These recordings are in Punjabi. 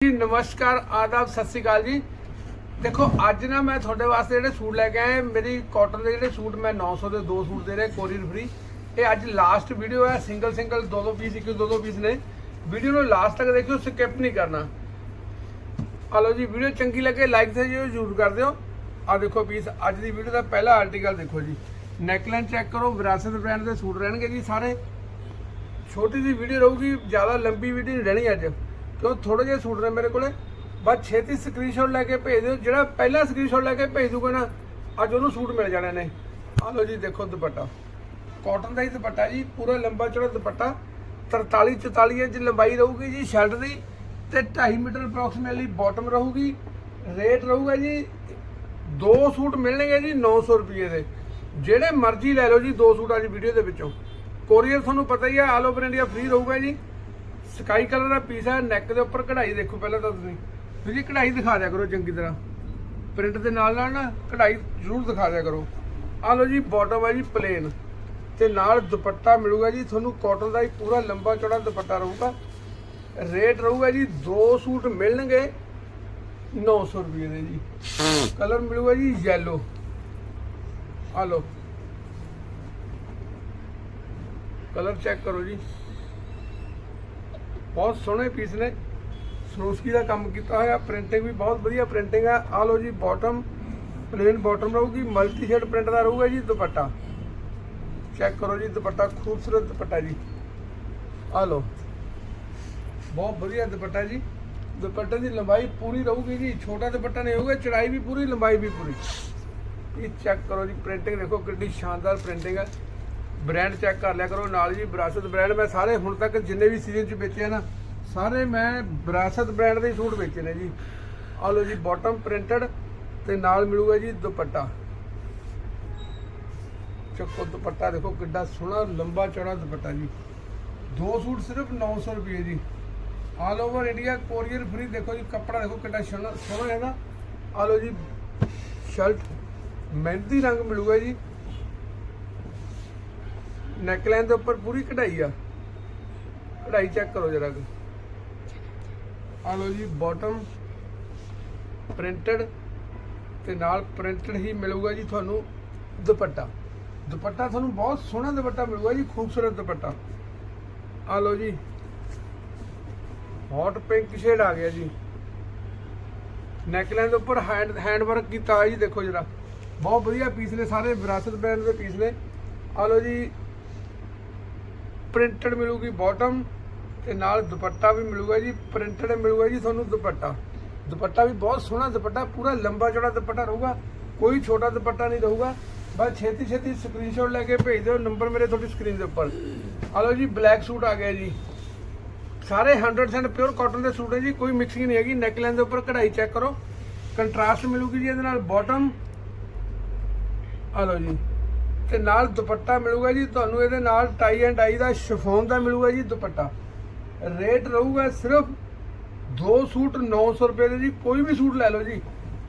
ਜੀ, ਨਮਸਕਾਰ, ਆਦਾਬ, ਸਤਿ ਸ਼੍ਰੀ ਅਕਾਲ ਜੀ। ਦੇਖੋ, ਅੱਜ ਨਾ ਮੈਂ ਤੁਹਾਡੇ ਵਾਸਤੇ ਜਿਹੜੇ ਸੂਟ ਲੈ ਕੇ ਆਇਆ ਮੇਰੀ ਕਾਟਨ ਦੇ ਜਿਹੜੇ ਸੂਟ ਮੈਂ 900 ਦੇ ਦੋ ਸੂਟ ਦੇ ਰਹੇ ਕੋਰੀਅਰ ਫ੍ਰੀ ਇਹ ਅੱਜ ਲਾਸਟ ਵੀਡੀਓ ਹੈ ਸਿੰਗਲ ਸਿੰਗਲ ਦੋ ਦੋ ਪੀਸ ਇੱਕ, ਦੋ ਦੋ ਪੀਸ ਨੇ। ਵੀਡੀਓ ਨੂੰ ਲਾਸਟ ਤੱਕ ਦੇਖਿਓ ਸਕਿਪ ਨਹੀਂ ਕਰਨਾ। ਹਲੋ ਜੀ ਵੀਡੀਓ ਚੰਗੀ ਲੱਗੇ ਲਾਈਕ ਤੇ ਜ਼ਰੂਰ ਕਰ ਦਿਓ। ਆ ਦੇਖੋ ਪੀਸ ਅੱਜ ਦੀ ਵੀਡੀਓ ਦਾ ਪਹਿਲਾ ਆਰਟੀਕਲ ਦੇਖੋ ਜੀ। ਨੈਕਲਾਈਨ ਚੈੱਕ ਕਰੋ, ਵਿਰਾਸਤ ਬ੍ਰਾਂਡ ਦੇ ਸੂਟ ਰਹਿਣਗੇ ਜੀ ਸਾਰੇ। ਛੋਟੀ ਜਿਹੀ ਵੀਡੀਓ ਰਹੂਗੀ, ਜ਼ਿਆਦਾ ਲੰਬੀ ਵੀਡੀਓ ਨਹੀਂ ਰਹਿਣੀ ਅੱਜ। ਕਿਉਂ ਥੋੜੇ ਜਿਹੇ ਸੂਟ ਨੇ ਮੇਰੇ ਕੋਲੇ। ਬਸ ਛੇਤੀ ਸਕਰੀਨਸ਼ਾਟ ਲੈ ਕੇ ਭੇਜ ਦਿਓ। ਜਿਹੜਾ ਪਹਿਲਾ ਸਕਰੀਨਸ਼ਾਟ ਲੈ ਕੇ ਭੇਜ ਦੂਗਾ ਨਾ, ਅੱਜ ਉਹਨੂੰ ਸੂਟ ਮਿਲ ਜਾਣੇ ਨੇ। ਆ ਲਓ ਜੀ, ਦੇਖੋ ਦੁਪੱਟਾ। ਕਾਟਨ ਦਾ ਹੀ ਦੁਪੱਟਾ ਜੀ, ਪੂਰਾ ਲੰਬਾ ਚੌੜਾ ਦੁਪੱਟਾ। 43 44 ਇੰਚ ਲੰਬਾਈ ਰਹੂਗੀ ਜੀ ਸ਼ਰਟ ਦੀ ਤੇ 2.5 ਮੀਟਰ ਅਪਰੋਕਸੀਮੇਟਲੀ ਬਾਟਮ ਰਹੂਗੀ। ਰੇਟ ਰਹੂਗਾ ਜੀ, ਦੋ ਸੂਟ ਮਿਲਣਗੇ ਜੀ 900 ਰੁਪਏ ਦੇ। ਜਿਹੜੇ ਮਰਜ਼ੀ ਲੈ ਲਓ ਜੀ, ਦੋ ਸੂਟ ਅੱਜ ਵੀਡੀਓ ਦੇ ਵਿੱਚੋਂ। ਕੋਰੀਅਰ ਤੁਹਾਨੂੰ ਪਤਾ ਹੀ ਹੈ ਆਲ ਓਵਰ ਇੰਡੀਆ ਫ੍ਰੀ ਰਹੂਗਾ ਜੀ। ਸਕਾਈ ਕਲਰ ਦਾ ਪੀਸ ਹੈ ਨੈਕ ਦੇ ਉੱਪਰ ਕਢਾਈ ਦੇਖੋ ਪਹਿਲਾਂ ਤਾਂ ਤੁਸੀਂ। ਵੀ ਜੀ, ਕਢਾਈ ਦਿਖਾ ਦਿਆ ਕਰੋ ਚੰਗੀ ਤਰ੍ਹਾਂ। ਪ੍ਰਿੰਟ ਦੇ ਨਾਲ ਨਾਲ ਨਾ ਕਢਾਈ ਜ਼ਰੂਰ ਦਿਖਾ ਦਿਆ ਕਰੋ। ਆ ਲਓ ਜੀ ਬਾਟਮ ਹੈ ਜੀ ਪਲੇਨ ਤੇ ਨਾਲ ਦੁਪੱਟਾ ਮਿਲੂਗਾ ਜੀ, ਤੁਹਾਨੂੰ ਕਾਟਨ ਦਾ ਹੀ ਪੂਰਾ ਲੰਬਾ ਚੌੜਾ ਦੁਪੱਟਾ ਰਹੂਗਾ। ਰੇਟ ਰਹੂਗਾ ਜੀ, ਦੋ ਸੂਟ ਮਿਲਣਗੇ 900 ਰੁਪਏ ਦੇ ਜੀ। ਕਲਰ ਮਿਲੂਗਾ ਜੀ ਯੈਲੋ ਆ ਲਓ। ਕਲਰ ਚੈੱਕ ਕਰੋ ਜੀ। ਬਹੁਤ ਸੋਹਣੇ ਪੀਸ ਨੇ। ਸਰੋਸਕੀ ਦਾ ਕੰਮ ਕੀਤਾ ਹੋਇਆ ਪ੍ਰਿੰਟਿੰਗ ਵੀ ਬਹੁਤ ਵਧੀਆ ਪ੍ਰਿੰਟਿੰਗ ਹੈ ਆ ਲਓ ਜੀ ਬਾਟਮ ਪਲੇਨ ਬਾਟਮ ਰਹੂਗੀ ਮਲਟੀ ਸ਼ੇਡ ਪ੍ਰਿੰਟ ਦਾ ਰਹੂਗਾ ਜੀ ਦੁਪੱਟਾ। ਚੈੱਕ ਕਰੋ ਜੀ ਦੁਪੱਟਾ, ਖੂਬਸੂਰਤ ਦੁਪੱਟਾ ਜੀ। ਆ ਲਓ, ਬਹੁਤ ਵਧੀਆ ਦੁਪੱਟਾ ਜੀ। ਦੁਪੱਟੇ ਦੀ ਲੰਬਾਈ ਪੂਰੀ ਰਹੂਗੀ ਜੀ, ਛੋਟਾ ਦੁਪੱਟਾ ਨਹੀਂ ਹੋਊਗਾ, ਚੜਾਈ ਵੀ ਪੂਰੀ, ਲੰਬਾਈ ਵੀ ਪੂਰੀ। ਇਹ ਚੈੱਕ ਕਰੋ ਜੀ ਪ੍ਰਿੰਟਿੰਗ ਦੇਖੋ ਕਿੰਨੀ ਸ਼ਾਨਦਾਰ ਪ੍ਰਿੰਟਿੰਗ ਹੈ ਬ੍ਰਾਂਡ ਚੈੱਕ ਕਰ ਲਿਆ ਕਰੋ, ਨਾਲ ਜੀ ਵਿਰਾਸਤ ਬ੍ਰਾਂਡ ਮੈਂ ਸਾਰੇ ਹੁਣ ਤੱਕ ਜਿੰਨੇ ਵੀ ਸੀਜ਼ਨ ਚ ਵੇਚੇ ਨਾ, ਸਾਰੇ ਮੈਂ ਵਿਰਾਸਤ ਬ੍ਰਾਂਡ ਦੇ ਸੂਟ ਵੇਚੇ ਨੇ ਜੀ। ਆ ਲਓ ਜੀ ਬਾਟਮ ਪ੍ਰਿੰਟਡ ਤੇ ਨਾਲ ਮਿਲੂਗਾ ਜੀ ਦੁਪੱਟਾ। ਚੱਕੋ ਦੁਪੱਟਾ ਦੇਖੋ ਕਿੱਡਾ ਸੋਹਣਾ, ਲੰਬਾ ਚੌੜਾ ਦੁਪੱਟਾ ਜੀ। ਦੋ ਸੂਟ ਸਿਰਫ 900 ਰੁਪਏ ਜੀ। All over India courier free ਦੇਖੋ ਜੀ, ਕੱਪੜਾ ਦੇਖੋ ਕਿੰਨਾ ਸੋਹਣਾ ਸੋਹਣਾ ਹੈ ਨਾ। ਆ ਲਓ ਜੀ ਸ਼ਰਟ ਮਹਿੰਦੀ ਰੰਗ ਮਿਲੂਗਾ ਜੀ। ਨੈਕਲਾਈਨ ਦੇ ਉੱਪਰ ਪੂਰੀ ਕਢਾਈ ਆ। ਕਢਾਈ ਚੈੱਕ ਕਰੋ ਜਰਾ ਆ ਲਓ ਜੀ ਬਾਟਮ ਪ੍ਰਿੰਟਡ ਤੇ ਨਾਲ ਪ੍ਰਿੰਟਡ ਹੀ ਮਿਲੂਗਾ ਜੀ ਤੁਹਾਨੂੰ ਦੁਪੱਟਾ। ਦੁਪੱਟਾ ਤੁਹਾਨੂੰ ਬਹੁਤ ਸੋਹਣਾ ਦੁਪੱਟਾ ਮਿਲੂਗਾ ਜੀ, ਖੂਬਸੂਰਤ ਦੁਪੱਟਾ। ਆ ਲਓ ਜੀ ਹੌਟ ਪਿੰਕ ਸ਼ੇਡ ਆ ਗਿਆ ਜੀ। ਨੈਕਲਾਈਨ ਦੇ ਉੱਪਰ ਹੈਂਡ ਹੈਂਡ ਵਰਕ ਕੀਤਾ ਹੋਇਆ ਜੀ, ਦੇਖੋ ਜਰਾ। ਬਹੁਤ ਵਧੀਆ ਪੀਸ ਨੇ ਸਾਰੇ ਵਿਰਾਸਤ ਬ੍ਰਾਂਡ ਦੇ ਪੀਸ ਨੇ। ਆ ਲਓ ਜੀ ਪ੍ਰਿੰਟਡ ਮਿਲੂਗੀ ਬਾਟਮ ਤੇ ਨਾਲ ਦੁਪੱਟਾ ਵੀ ਮਿਲੂਗਾ ਜੀ ਪ੍ਰਿੰਟਡ ਮਿਲੂਗਾ ਜੀ ਤੁਹਾਨੂੰ ਦੁਪੱਟਾ। ਦੁਪੱਟਾ ਵੀ ਬਹੁਤ ਸੋਹਣਾ ਦੁਪੱਟਾ, ਪੂਰਾ ਲੰਬਾ ਚੌੜਾ ਦੁਪੱਟਾ ਰਹੂਗਾ, ਕੋਈ ਛੋਟਾ ਦੁਪੱਟਾ ਨਹੀਂ ਰਹੂਗਾ। ਬਸ ਛੇਤੀ ਛੇਤੀ ਸਕਰੀਨਸ਼ਾਟ ਲੈ ਕੇ ਭੇਜ ਦਿਓ ਨੰਬਰ ਮੇਰੇ ਤੁਹਾਡੀ ਸਕਰੀਨ ਦੇ ਉੱਪਰ। ਆ ਲਓ ਜੀ ਬਲੈਕ ਸੂਟ ਆ ਗਿਆ ਜੀ। ਸਾਰੇ 100% ਪਿਓਰ ਕਾਟਨ ਦੇ ਸੂਟ ਹੈ ਜੀ, ਕੋਈ ਮਿਕਸਿੰਗ ਨਹੀਂ ਹੈਗੀ ਨੈਕਲਾਈਨ ਦੇ ਉੱਪਰ ਕਢਾਈ ਚੈੱਕ ਕਰੋ। ਕੰਟਰਾਸਟ ਮਿਲੂਗੀ ਜੀ ਇਹਦੇ ਨਾਲ ਬਾਟਮ ਆ ਲਓ ਜੀ। ਤੇ ਨਾਲ ਦੁਪੱਟਾ ਮਿਲੂਗਾ ਜੀ, ਤੁਹਾਨੂੰ ਇਹਦੇ ਨਾਲ tie and I the chiffon ਦਾ ਮਿਲੂਗਾ ਜੀ ਦੁਪੱਟਾ। ਰੇਟ ਰਹੂਗਾ ਸਿਰਫ ਦੋ ਸੂਟ 900 ਰੁਪਏ ਦੇ ਜੀ, ਕੋਈ ਵੀ ਸੂਟ ਲੈ ਲਓ ਜੀ।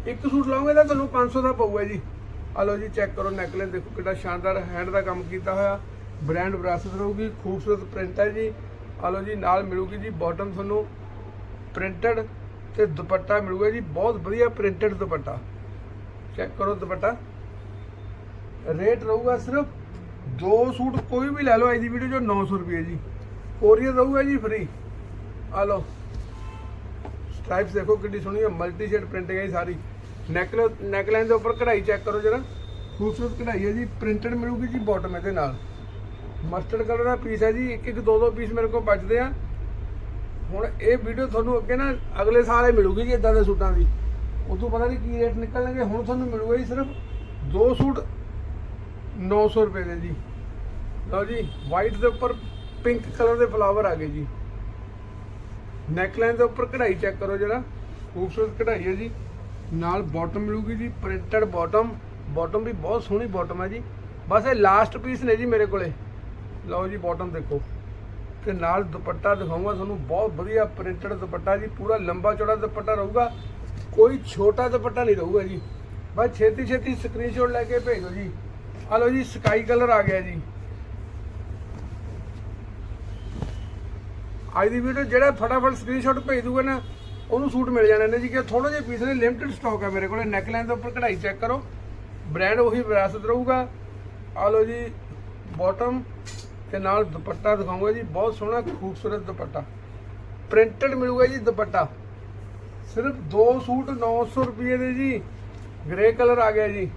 ਇੱਕ ਸੂਟ ਲਓਗੇ ਤਾਂ ਤੁਹਾਨੂੰ 500 ਦਾ ਪਊਗਾ ਜੀ। ਆ ਲਓ ਜੀ ਚੈੱਕ ਕਰੋ ਨੈਕਲੇਸ ਦੇਖੋ ਕਿੰਨਾ ਸ਼ਾਨਦਾਰ ਹੈਂਡ ਦਾ ਕੰਮ ਕੀਤਾ ਹੋਇਆ। ਬ੍ਰਾਂਡ ਵਿਰਾਸਤ ਰਹੂਗੀ, ਖੂਬਸੂਰਤ ਪ੍ਰਿੰਟ ਹੈ ਜੀ। ਆ ਲਓ ਜੀ, ਨਾਲ ਮਿਲੂਗੀ ਜੀ ਬਾਟਮ ਤੁਹਾਨੂੰ ਪ੍ਰਿੰਟਡ ਤੇ ਦੁਪੱਟਾ ਮਿਲੂਗਾ ਜੀ, ਬਹੁਤ ਵਧੀਆ ਪ੍ਰਿੰਟਡ ਦੁਪੱਟਾ। ਚੈੱਕ ਕਰੋ ਦੁਪੱਟਾ। ਰੇਟ ਰਹੂਗਾ ਸਿਰਫ ਦੋ ਸੂਟ ਕੋਈ ਵੀ ਲੈ ਲਓ ਇਹਦੀ ਦੀ ਵੀਡੀਓ ਜੋ 900 ਰੁਪਏ ਜੀ। ਕੋਰੀਅਰ ਰਹੂਗਾ ਜੀ ਫ੍ਰੀ ਆ ਲਓ। ਸਟ੍ਰਾਈਪਸ ਦੇਖੋ ਕਿੰਨੀ ਸੋਹਣੀ ਹੈ ਮਲਟੀ ਸ਼ੇਡ ਪ੍ਰਿੰਟਿੰਗ ਹੈ ਜੀ ਸਾਰੀ। ਨੈਕਲ ਨੈਕਲਾਈਨ ਦੇ ਉੱਪਰ ਕਢਾਈ ਚੈੱਕ ਕਰੋ ਜਰਾ। ਖੂਬਸੂਰਤ ਕਢਾਈ ਹੈ ਜੀ ਪ੍ਰਿੰਟਡ ਮਿਲੂਗੀ ਜੀ ਬਾਟਮ ਇਹਦੇ ਨਾਲ। ਮਸਟਰਡ ਕਲਰ ਦਾ ਪੀਸ ਹੈ ਜੀ, ਇੱਕ ਇੱਕ ਦੋ ਦੋ ਪੀਸ ਮੇਰੇ ਕੋਲ ਬਚਦੇ ਆ। ਹੁਣ ਇਹ ਵੀਡੀਓ ਤੁਹਾਨੂੰ ਅੱਗੇ ਨਾ ਅਗਲੇ ਸਾਲ ਹੀ ਮਿਲੂਗੀ ਜੀ ਇਦਾਂ ਦੇ ਸੂਟਾਂ ਦੀ। ਉਦੋਂ ਪਤਾ ਨਹੀਂ ਕੀ ਰੇਟ ਨਿਕਲਣਗੇ, ਹੁਣ ਤੁਹਾਨੂੰ ਮਿਲੂਗਾ ਜੀ ਸਿਰਫ ਦੋ ਸੂਟ 900 ਰੁਪਏ ਦੇ ਜੀ। ਲਓ ਜੀ ਵਾਈਟ ਦੇ ਉੱਪਰ ਪਿੰਕ ਕਲਰ ਦੇ ਫਲਾਵਰ ਆ ਗਏ ਜੀ। ਨੈਕਲਾਈਨ ਦੇ ਉੱਪਰ ਕਢਾਈ ਚੈੱਕ ਕਰੋ ਜਿਹੜਾ ਖੂਬਸੂਰਤ ਕਢਾਈ ਹੈ ਜੀ। ਨਾਲ ਬਾਟਮ ਮਿਲੂਗੀ ਜੀ ਪ੍ਰਿੰਟਡ ਬਾਟਮ ਬਾਟਮ ਵੀ ਬਹੁਤ ਸੋਹਣੀ ਬਾਟਮ ਹੈ ਜੀ। ਬਸ ਇਹ ਲਾਸਟ ਪੀਸ ਨੇ ਜੀ ਮੇਰੇ ਕੋਲੇ। ਲਓ ਜੀ ਬਾਟਮ ਦੇਖੋ। ਤੇ ਨਾਲ ਦੁਪੱਟਾ ਦਿਖਾਉਂਗਾ ਤੁਹਾਨੂੰ। ਬਹੁਤ ਵਧੀਆ ਪ੍ਰਿੰਟਡ ਦੁਪੱਟਾ ਜੀ। ਪੂਰਾ ਲੰਬਾ ਚੌੜਾ ਦੁਪੱਟਾ ਰਹੂਗਾ। ਕੋਈ ਛੋਟਾ ਦੁਪੱਟਾ ਨਹੀਂ ਰਹੂਗਾ ਜੀ। ਬਸ ਛੇਤੀ ਛੇਤੀ ਸਕਰੀਨਸ਼ਾਟ ਲੈ ਕੇ ਭੇਜੋ ਜੀ। ਆ ਲਓ ਜੀ, ਸਕਾਈ ਕਲਰ ਆ ਗਿਆ ਜੀ। ਅੱਜ ਦੀ ਵੀਡੀਓ ਜਿਹੜਾ ਫਟਾਫਟ ਸਕਰੀਨਸ਼ਾਟ ਭੇਜ ਦੂਗਾ ਨਾ, ਉਹਨੂੰ ਸੂਟ ਮਿਲ ਜਾਣੇ ਨੇ ਜੀ, ਕਿ ਥੋੜੇ ਜਿਹੇ ਪੀਸ ਨੇ ਲਿਮਟਿਡ ਸਟਾਕ ਹੈ ਮੇਰੇ ਕੋਲੇ ਨੈਕਲਾਈਨ ਦੇ ਉੱਪਰ ਕਢਾਈ ਚੈੱਕ ਕਰੋ। ਬ੍ਰਾਂਡ ਉਹੀ ਵਿਰਾਸਤ ਰਹੂਗਾ। ਆ ਲਓ ਜੀ ਬਾਟਮ ਤੇ ਨਾਲ ਦੁਪੱਟਾ ਦਿਖਾਉਂਗਾ ਜੀ, ਬਹੁਤ ਸੋਹਣਾ, ਖੂਬਸੂਰਤ ਦੁਪੱਟਾ। ਪ੍ਰਿੰਟਡ ਮਿਲੂਗਾ ਜੀ ਦੁਪੱਟਾ। ਸਿਰਫ ਦੋ ਸੂਟ 900 ਰੁਪਏ ਦੇ ਜੀ ਗ੍ਰੇ ਕਲਰ ਆ ਗਿਆ ਜੀ।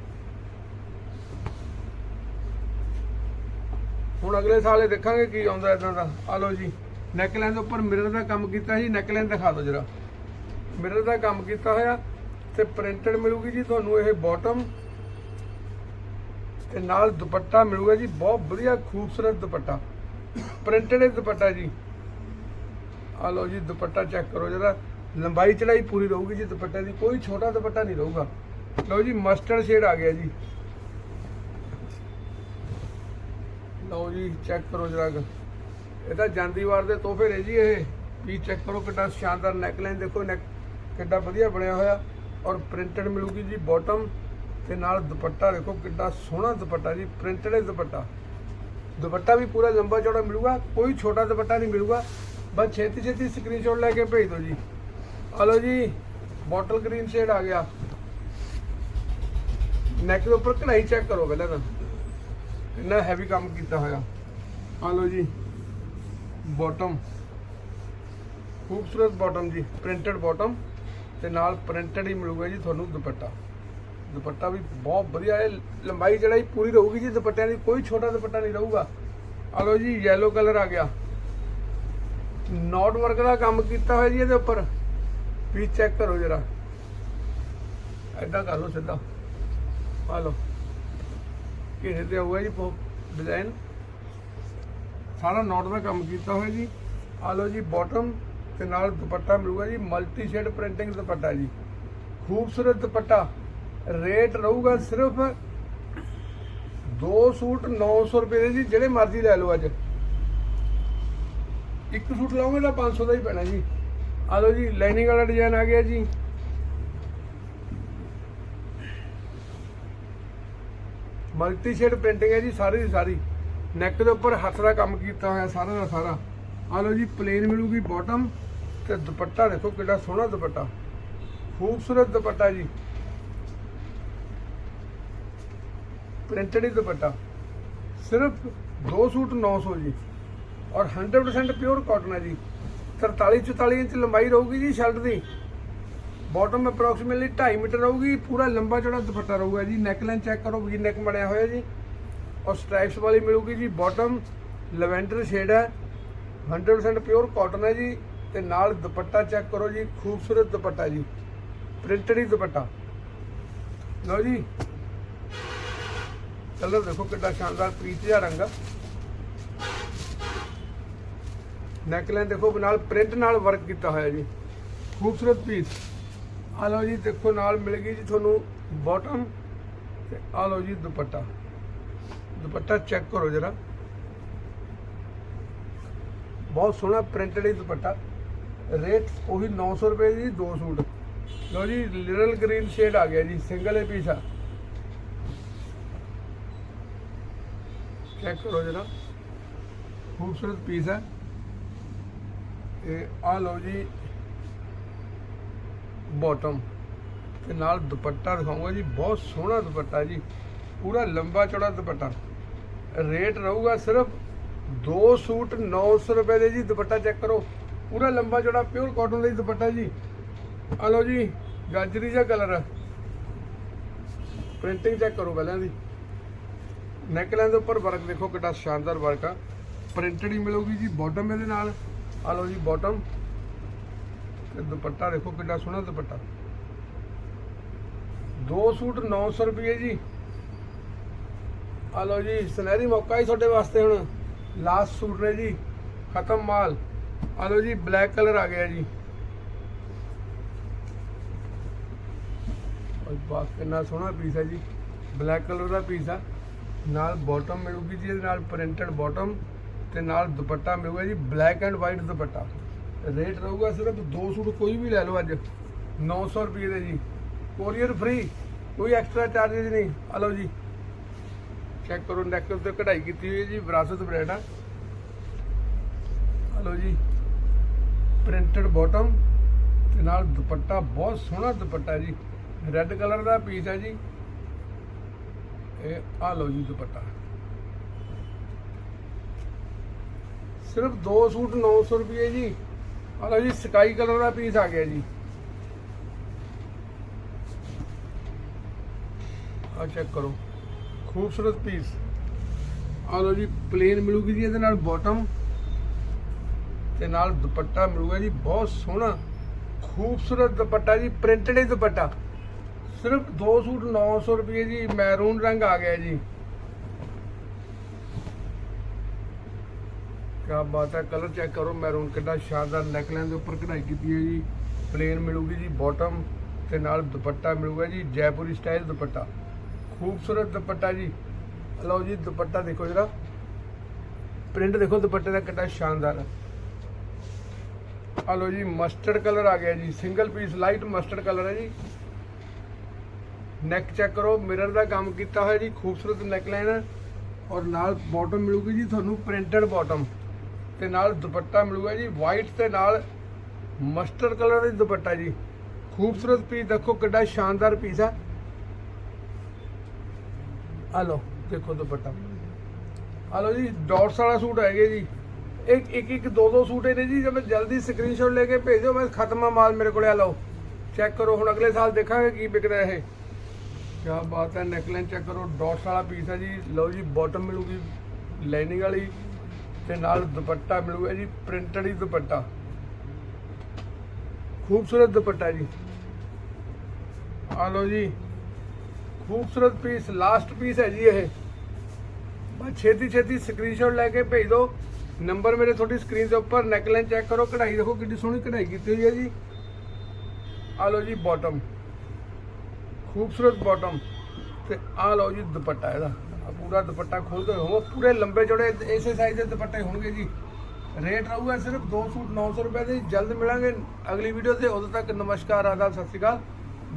ਹੁਣ ਅਗਲੇ ਸਾਲ ਇਹ ਦੇਖਾਂਗੇ ਕੀ ਆਉਂਦਾ ਇਦਾਂ ਦਾ। ਆ ਲਓ ਜੀ ਨੈਕਲਾਈਨ ਦੇ ਉੱਪਰ ਮਿਰਰ ਦਾ ਕੰਮ ਕੀਤਾ ਜੀ ਨੈਕਲਾਈਨ ਦਿਖਾ ਦਿਓ ਜਰਾ। ਮਿਰਰ ਦਾ ਕੰਮ ਕੀਤਾ ਹੋਇਆ ਤੇ ਪ੍ਰਿੰਟਡ ਮਿਲੂਗੀ ਜੀ ਤੁਹਾਨੂੰ ਇਹ ਬਾਟਮ ਤੇ ਨਾਲ ਦੁਪੱਟਾ ਮਿਲੂਗਾ ਜੀ, ਬਹੁਤ ਵਧੀਆ ਖੂਬਸੂਰਤ ਦੁਪੱਟਾ। ਪ੍ਰਿੰਟਡ ਦੁਪੱਟਾ ਜੀ। ਆ ਲਓ ਜੀ, ਦੁਪੱਟਾ ਚੈੱਕ ਕਰੋ ਜਰਾ। ਲੰਬਾਈ ਚੜਾਈ ਪੂਰੀ ਰਹੂਗੀ ਜੀ ਦੁਪੱਟੇ ਦੀ, ਕੋਈ ਛੋਟਾ ਦੁਪੱਟਾ ਨਹੀਂ ਰਹੂਗਾ। ਲਓ ਜੀ ਮਸਟਰਡ ਸ਼ੇਡ ਆ ਗਿਆ ਜੀ। ਲਓ ਜੀ ਚੈੱਕ ਕਰੋ ਜਰਾ ਇਹ ਤਾਂ ਜਾਂਦੀ ਵਾਰ ਦੇ ਤੋਹਫੇ ਨੇ ਜੀ ਇਹ। ਵੀ ਚੈੱਕ ਕਰੋ ਕਿੱਡਾ ਸ਼ਾਨਦਾਰ ਨੈਕਲਾਈਨ ਦੇਖੋ ਨੈਕ ਕਿੱਡਾ ਵਧੀਆ ਬਣਿਆ ਹੋਇਆ। ਔਰ ਪ੍ਰਿੰਟਡ ਮਿਲੂਗੀ ਜੀ ਬਾਟਮ ਤੇ ਨਾਲ ਦੁਪੱਟਾ, ਦੇਖੋ ਕਿੱਡਾ ਸੋਹਣਾ ਦੁਪੱਟਾ ਜੀ ਪ੍ਰਿੰਟਡ ਹੈ ਦੁਪੱਟਾ। ਦੁਪੱਟਾ ਵੀ ਪੂਰਾ ਲੰਬਾ ਚੌੜਾ ਮਿਲੂਗਾ, ਕੋਈ ਛੋਟਾ ਦੁਪੱਟਾ ਨਹੀਂ ਮਿਲੂਗਾ। ਬਸ ਛੇਤੀ ਛੇਤੀ ਸਕਰੀਨਸ਼ਾਟ ਲੈ ਕੇ ਭੇਜ ਦਿਓ ਜੀ। ਆ ਲਓ ਜੀ ਬੋਟਲ ਗ੍ਰੀਨ ਸ਼ੇਡ ਆ ਗਿਆ। ਨੈਕ ਦੇ ਉੱਪਰ ਕਢਾਈ ਚੈੱਕ ਕਰੋ ਪਹਿਲਾਂ ਤਾਂ। ਇੰਨਾ ਹੈਵੀ ਕੰਮ ਕੀਤਾ ਹੋਇਆ। ਆ ਲਓ ਜੀ ਬਾਟਮ ਖੂਬਸੂਰਤ ਬਾਟਮ ਜੀ ਪ੍ਰਿੰਟਡ ਬਾਟਮ ਤੇ ਨਾਲ ਪ੍ਰਿੰਟਡ ਹੀ ਮਿਲੂਗਾ ਜੀ ਤੁਹਾਨੂੰ ਦੁਪੱਟਾ। ਦੁਪੱਟਾ ਵੀ ਬਹੁਤ ਵਧੀਆ ਹੈ। ਲੰਬਾਈ ਜਿਹੜਾ ਪੂਰੀ ਰਹੂਗੀ ਜੀ, ਦੁਪੱਟਿਆਂ ਦੀ ਕੋਈ ਛੋਟਾ ਦੁਪੱਟਾ ਨਹੀਂ ਰਹੂਗਾ। ਆ ਲਓ ਜੀ, yellow ਕਲਰ ਆ ਗਿਆ। ਨੋਟ ਵਰਕ ਦਾ ਕੰਮ ਕੀਤਾ ਹੋਇਆ ਜੀ ਇਹਦੇ ਉੱਪਰ। ਵੀ ਚੈੱਕ ਕਰੋ ਜਰਾ। ਐਦਾਂ ਕਰ ਲਓ ਸਿੱਧਾ। ਆ ਲਓ। ਘੇਰੇ ਤੇ ਆਊਗਾ ਜੀ ਡਿਜ਼ਾਈਨ ਸਾਰਾ ਨੋਟ ਦਾ ਕੰਮ ਕੀਤਾ ਹੋਇਆ ਜੀ। ਆ ਲਓ ਜੀ ਬਾਟਮ ਤੇ ਨਾਲ ਦੁਪੱਟਾ ਮਿਲੂਗਾ ਜੀ ਮਲਟੀ ਸ਼ੇਡ ਪ੍ਰਿੰਟਿੰਗ ਦੁਪੱਟਾ ਜੀ। ਖੂਬਸੂਰਤ ਦੁਪੱਟਾ। ਰੇਟ ਰਹੂਗਾ ਸਿਰਫ ਦੋ ਸੂਟ 900 ਰੁਪਏ ਦੇ ਜੀ, ਜਿਹੜੇ ਮਰਜ਼ੀ ਲੈ ਲਓ ਅੱਜ। ਇੱਕ ਸੂਟ ਲਾਉਂਗੇ ਤਾਂ 500 ਦਾ ਹੀ ਪੈਣਾ ਜੀ। ਆ ਲਓ ਜੀ ਲਾਈਨਿੰਗ ਵਾਲਾ ਡਿਜ਼ਾਈਨ ਆ ਗਿਆ ਜੀ। ਮਲਟੀ ਸ਼ੇਡ ਪ੍ਰਿੰਟਿੰਗ ਹੈ ਜੀ ਸਾਰੀ ਦੀ ਸਾਰੀ। ਨੈਕ ਦੇ ਉੱਪਰ ਹੱਥ ਦਾ ਕੰਮ ਕੀਤਾ ਹੋਇਆ ਸਾਰਾ ਦਾ ਸਾਰਾ। ਆ ਲਓ ਜੀ ਪਲੇਨ ਮਿਲੂਗੀ ਬਾਟਮ ਤੇ ਦੁਪੱਟਾ ਦੇਖੋ ਕਿੰਨਾ ਸੋਹਣਾ ਦੁਪੱਟਾ। ਖੂਬਸੂਰਤ ਦੁਪੱਟਾ ਜੀ। ਪ੍ਰਿੰਟਡ ਹੀ ਦੁਪੱਟਾ। ਸਿਰਫ ਦੋ ਸੂਟ 900 ਜੀ। ਔਰ 100% ਪਿਓਰ ਕਾਟਨ ਹੈ ਜੀ। 43 44 ਇੰਚ ਲੰਬਾਈ ਰਹੂਗੀ ਜੀ ਸ਼ਰਟ ਦੀ। ਬਾਟਮ ਅਪਰੋਕਸੀਮੇਟਲੀ 2.5 ਮੀਟਰ ਰਹੂਗੀ, ਪੂਰਾ ਲੰਬਾ ਚੌੜਾ ਦੁਪੱਟਾ ਰਹੂਗਾ ਜੀ। ਨੈਕਲਾਈਨ ਚੈੱਕ ਕਰੋ ਵੀ ਨੈਕ ਬਣਿਆ ਹੋਇਆ ਜੀ। ਔਰ ਸਟ੍ਰਾਈਪਸ ਵਾਲੀ ਮਿਲੂਗੀ ਜੀ। ਬਾਟਮ ਲਵੈਂਡਰ ਸ਼ੇਡ ਹੈ। 100% ਪਿਓਰ ਕਾਟਨ ਹੈ ਜੀ। ਤੇ ਨਾਲ ਦੁਪੱਟਾ ਚੈੱਕ ਕਰੋ ਜੀ। ਖੂਬਸੂਰਤ ਦੁਪੱਟਾ ਜੀ। ਪ੍ਰਿੰਟਡ ਹੀ ਦੁਪੱਟਾ। ਲਓ ਜੀ। ਕਲਰ ਦੇਖੋ ਕਿੰਨਾ ਸ਼ਾਨਦਾਰ ਪੀਚ ਜਿਹਾ ਰੰਗ ਆ। ਨੈਕਲਾਈਨ ਦੇਖੋ ਨਾਲ ਪ੍ਰਿੰਟ ਨਾਲ ਵਰਕ ਕੀਤਾ ਹੋਇਆ ਜੀ। ਖੂਬਸੂਰਤ ਪੀਸ ਆ ਲਓ ਜੀ, ਦੇਖੋ, ਨਾਲ ਮਿਲ ਗਈ ਜੀ ਤੁਹਾਨੂੰ ਬਾਟਮ ਤੇ ਆ ਲਓ ਜੀ ਦੁਪੱਟਾ। ਦੁਪੱਟਾ ਚੈੱਕ ਕਰੋ ਜਰਾ। ਬਹੁਤ ਸੋਹਣਾ ਪ੍ਰਿੰਟਡ ਹੀ ਦੁਪੱਟਾ। ਰੇਟ ਉਹੀ 900 ਰੁਪਏ ਦੀ ਦੋ ਸੂਟ। ਲਓ ਜੀ ਲਿਟਲ ਗ੍ਰੀਨ ਸ਼ੇਡ ਆ ਗਿਆ ਜੀ ਸਿੰਗਲ ਹੀ ਪੀਸ ਆ। ਚੈੱਕ ਕਰੋ ਜਰਾ। ਖੂਬਸੂਰਤ ਪੀਸ ਹੈ ਇਹ ਆ ਲਓ ਜੀ ਬਾਟਮ ਤੇ ਨਾਲ ਦੁਪੱਟਾ ਦਿਖਾਉਂਗਾ ਜੀ, ਬਹੁਤ ਸੋਹਣਾ ਦੁਪੱਟਾ ਜੀ, ਪੂਰਾ ਲੰਬਾ ਚੌੜਾ ਦੁਪੱਟਾ। ਰੇਟ ਰਹੂਗਾ ਸਿਰਫ ਦੋ ਸੂਟ 900 ਰੁਪਏ ਦੇ ਜੀ, ਦੁਪੱਟਾ ਚੈੱਕ ਕਰੋ। ਪੂਰਾ ਲੰਬਾ ਚੌੜਾ ਪਿਓਰ ਕਾਟਨ ਦਾ ਦੁਪੱਟਾ ਜੀ। ਆ ਲਓ ਜੀ, ਗਾਜਰੀ ਜਿਹਾ ਕਲਰ ਪ੍ਰਿੰਟਿੰਗ ਚੈੱਕ ਕਰੋ ਪਹਿਲਾਂ ਦੀ। ਨੈਕਲਾਈਨ ਦੇ ਉੱਪਰ ਵਰਕ ਦੇਖੋ ਕਿੰਨਾ ਸ਼ਾਨਦਾਰ ਵਰਕ ਆ। ਪ੍ਰਿੰਟਡ ਹੀ ਮਿਲੂਗੀ ਜੀ ਬਾਟਮ ਇਹਦੇ ਨਾਲ। ਆ ਲਓ ਜੀ ਬਾਟਮ ਤੇ ਦੁਪੱਟਾ ਦੇਖੋ ਕਿੰਨਾ ਸੋਹਣਾ ਦੁਪੱਟਾ। ਦੋ ਸੂਟ 900 ਰੁਪਏ ਜੀ। ਆ ਲਓ ਜੀ, ਸੁਨਹਿਰੀ ਮੌਕਾ ਹੀ ਤੁਹਾਡੇ ਵਾਸਤੇ ਹੁਣ। ਲਾਸਟ ਸੂਟ ਨੇ ਜੀ, ਖਤਮ ਮਾਲ। ਆ ਲਓ ਜੀ ਬਲੈਕ ਕਲਰ ਆ ਗਿਆ ਜੀ। ਔਰ ਬਾਸ, ਕਿੰਨਾ ਸੋਹਣਾ ਪੀਸ ਹੈ ਜੀ। ਬਲੈਕ ਕਲਰ ਦਾ ਪੀਸ ਆ। ਨਾਲ ਬਾਟਮ ਮਿਲੂਗੀ ਜੀ ਇਹਦੇ ਨਾਲ ਪ੍ਰਿੰਟਡ ਬਾਟਮ ਤੇ ਨਾਲ ਦੁਪੱਟਾ ਮਿਲੂਗਾ ਜੀ ਬਲੈਕ ਐਂਡ ਵਾਈਟ ਦੁਪੱਟਾ। ਰੇਟ ਰਹੂਗਾ ਸਿਰਫ ਦੋ ਸੂਟ ਕੋਈ ਵੀ ਲੈ ਲਓ ਅੱਜ 900 ਰੁਪਏ ਦੇ ਜੀ। ਕੋਰੀਅਰ ਫ੍ਰੀ ਕੋਈ ਐਕਸਟਰਾ ਚਾਰजेस ਨਹੀਂ। ਆ ਲਓ ਜੀ। ਚੈੱਕ ਕਰੋ ਨੈਕਲਸ 'ਤੇ ਕਢਾਈ ਕੀਤੀ ਹੋਈ ਹੈ ਜੀ, ਵਿਰਾਸਤ ਬ੍ਰਾਂਡ ਆ। ਆ ਲਓ ਜੀ। ਪ੍ਰਿੰਟਡ ਬਾਟਮ ਤੇ ਨਾਲ ਦੁਪੱਟਾ, ਬਹੁਤ ਸੋਹਣਾ ਦੁਪੱਟਾ ਜੀ। ਰੈੱਡ ਕਲਰ ਦਾ ਪੀਸ ਹੈ ਜੀ। ਇਹ ਆ ਲਓ ਜੀ ਦੁਪੱਟਾ। ਸਿਰਫ ਦੋ ਸੂਟ 900 ਰੁਪਏ ਜੀ। ਆ ਜੀ, ਸਕਾਈ ਕਲਰ ਦਾ ਪੀਸ ਆ ਗਿਆ ਜੀ। ਆ ਚੈੱਕ ਕਰੋ। ਖੂਬਸੂਰਤ ਪੀਸ ਆ ਲਓ ਜੀ ਪਲੇਨ ਮਿਲੂਗੀ ਜੀ ਇਹਦੇ ਨਾਲ ਬਾਟਮ ਤੇ ਨਾਲ ਦੁਪੱਟਾ ਮਿਲੂਗਾ ਜੀ, ਬਹੁਤ ਸੋਹਣਾ। ਖੂਬਸੂਰਤ ਦੁਪੱਟਾ ਜੀ ਪ੍ਰਿੰਟਡ ਹੀ ਦੁਪੱਟਾ। ਸਿਰਫ ਦੋ ਸੂਟ 900 ਰੁਪਏ ਜੀ, ਮੈਰੂਨ ਰੰਗ ਆ ਗਿਆ ਜੀ। ਕਿਆ ਬਾਤ ਹੈ। ਕਲਰ ਚੈੱਕ ਕਰੋ ਮੈਰੂਨ ਕਿੱਡਾ ਸ਼ਾਨਦਾਰ ਨੈਕਲਾਈਨ ਦੇ ਉੱਪਰ ਕਢਾਈ ਕੀਤੀ ਹੈ ਜੀ। ਪਲੇਨ ਮਿਲੂਗੀ ਜੀ ਬਾਟਮ ਤੇ ਨਾਲ ਦੁਪੱਟਾ ਮਿਲੂਗਾ ਜੀ, ਜੈਪੁਰੀ ਸਟਾਈਲ ਦੁਪੱਟਾ। ਖੂਬਸੂਰਤ ਦੁਪੱਟਾ ਜੀ। ਲਓ ਜੀ, ਦੁਪੱਟਾ ਦੇਖੋ ਜਰਾ। ਪ੍ਰਿੰਟ ਦੇਖੋ, ਦੁਪੱਟੇ ਦਾ ਕਿੱਡਾ ਸ਼ਾਨਦਾਰ। ਹੈ ਆ ਲਓ ਜੀ ਮਸਟਰਡ ਕਲਰ ਆ ਗਿਆ ਜੀ। Single piece light mustard colour ਹੈ ਜੀ। ਨੈਕ ਚੈੱਕ ਕਰੋ ਮਿਰਰ ਦਾ ਕੰਮ ਕੀਤਾ ਹੋਇਆ ਜੀ, ਖੂਬਸੂਰਤ ਨੈਕਲਾਈਨ ਹੈ ਔਰ ਨਾਲ ਬਾਟਮ ਮਿਲੂਗੀ ਜੀ ਤੁਹਾਨੂੰ ਪ੍ਰਿੰਟਡ ਬਾਟਮ ਤੇ ਨਾਲ ਦੁਪੱਟਾ ਮਿਲੂਗਾ ਜੀ ਵਾਈਟ ਤੇ ਨਾਲ ਮਸਟਰਡ ਕਲਰ ਦਾ ਦੁਪੱਟਾ ਜੀ। ਖੂਬਸੂਰਤ ਪੀਸ ਦੇਖੋ, ਕਿੱਡਾ ਸ਼ਾਨਦਾਰ ਪੀਸ ਹੈ ਆ ਲਓ, ਦੇਖੋ ਦੁਪੱਟਾ। ਆ ਲਓ ਜੀ ਡਾਟਸ ਵਾਲਾ ਸੂਟ ਹੈਗੇ ਜੀ। ਇੱਕ ਇੱਕ ਇੱਕ, ਦੋ ਦੋ ਸੂਟ ਨੇ ਜੀ ਜਦ ਜਲਦੀ ਸਕਰੀਨਸ਼ਾਟ ਲੈ ਕੇ ਭੇਜ ਦਿਓ ਮੈਂ ਖਤਮਾ ਮਾਲ ਮੇਰੇ ਕੋਲੇ, ਆ ਲਓ। ਚੈੱਕ ਕਰੋ, ਹੁਣ ਅਗਲੇ ਸਾਲ ਦੇਖਾਂਗੇ ਕੀ ਵਿਕਦਾ ਇਹ। ਕੀ ਬਾਤ ਹੈ ਨੈਕਲਾਈਨ ਚੈੱਕ ਕਰੋ ਡਾਟਸ ਵਾਲਾ ਪੀਸ ਹੈ ਜੀ। ਲਓ ਜੀ ਬਾਟਮ ਮਿਲੂਗੀ ਲਾਈਨਿੰਗ ਵਾਲੀ। ਤੇ ਨਾਲ ਦੁਪੱਟਾ ਮਿਲੂਗਾ ਜੀ, ਪ੍ਰਿੰਟਡ ਹੀ ਦੁਪੱਟਾ। ਖੂਬਸੂਰਤ ਦੁਪੱਟਾ ਜੀ। ਆ ਲਓ ਜੀ, ਖੂਬਸੂਰਤ ਪੀਸ ਲਾਸਟ ਪੀਸ ਹੈ ਜੀ ਇਹ। ਬਸ ਛੇਤੀ ਛੇਤੀ ਸਕਰੀਨਸ਼ਾਟ ਲੈ ਕੇ ਭੇਜ ਦਿਓ। ਨੰਬਰ ਮੇਰੇ ਤੁਹਾਡੀ ਸਕਰੀਨ ਦੇ ਉੱਪਰ ਨੈਕਲਾਈਨ ਚੈੱਕ ਕਰੋ, ਕਢਾਈ ਦੇਖੋ ਕਿੰਨੀ ਸੋਹਣੀ ਕਢਾਈ ਕੀਤੀ ਹੋਈ ਹੈ ਜੀ। ਆ ਲਓ ਜੀ ਬਾਟਮ ਖੂਬਸੂਰਤ ਬਾਟਮ ਤੇ ਆ ਲਓ ਜੀ ਦੁਪੱਟਾ ਇਹਦਾ। ਪੂਰਾ ਦੁਪੱਟਾ ਖੋਲਦੇ ਹੋਵੋ, ਪੂਰੇ ਲੰਬੇ ਚੌੜੇ ਇਸੇ ਸਾਈਜ਼ ਦੇ ਦੁਪੱਟੇ ਹੋਣਗੇ ਜੀ। ਰੇਟ ਰਹੂਗਾ ਸਿਰਫ ਦੋ ਸੂਟ 900 ਰੁਪਏ ਦੇ, ਜਲਦ ਮਿਲਾਂਗੇ ਅਗਲੀ ਵੀਡੀਓ ਤੇ, ਉਦੋਂ ਤੱਕ ਨਮਸਕਾਰ, ਆਦਾਬ, ਸਤਿ ਸ਼੍ਰੀ ਅਕਾਲ।